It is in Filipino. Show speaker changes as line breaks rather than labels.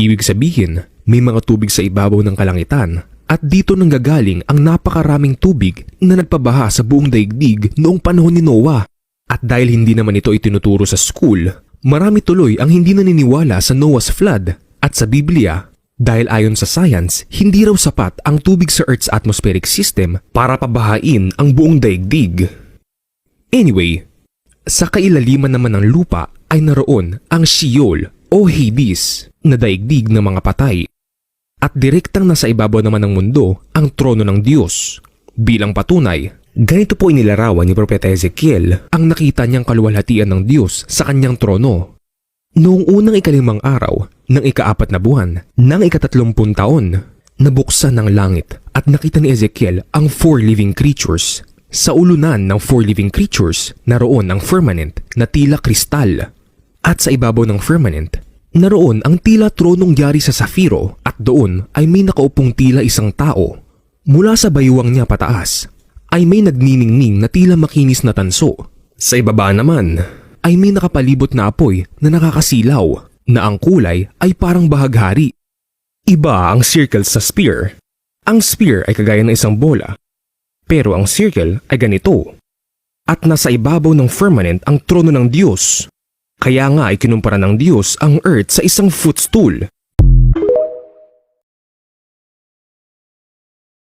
Ibig sabihin, may mga tubig sa ibabaw ng kalangitan at dito nanggagaling ang napakaraming tubig na nagpabaha sa buong daigdig noong panahon ni Noah. At dahil hindi naman ito itinuturo sa school, marami tuloy ang hindi naniniwala sa Noah's flood at sa Biblia dahil ayon sa science, hindi raw sapat ang tubig sa Earth's atmospheric system para pabahain ang buong daigdig. Anyway, sa kailaliman naman ng lupa ay naroon ang Sheol o Hades na daigdig ng mga patay. At direktang nasa ibabaw naman ng mundo ang trono ng Diyos. Bilang patunay, ganito po inilarawan ni Propeta Ezekiel ang nakita niyang kaluwalhatian ng Diyos sa kanyang trono. Noong unang ikalimang araw ng ikaapat na buwan ng ikatatlumpun taon, nabuksan ng langit at nakita ni Ezekiel ang four living creatures. Sa ulunan ng four living creatures, naroon ang firmament na tila kristal. At sa ibabaw ng firmament, naroon ang tila tronong yari sa safiro at doon ay may nakaupong tila isang tao. Mula sa baywang niya pataas, ay may nagniningning na tila makinis na tanso. Sa ibaba naman, ay may nakapalibot na apoy na nakakasilaw na ang kulay ay parang bahaghari. Iba ang circle sa spear. Ang spear ay kagaya ng isang bola, pero ang circle ay ganito. At nasa ibabaw ng firmament ang trono ng Diyos. Kaya nga ay kinumpara ng Diyos ang earth sa isang footstool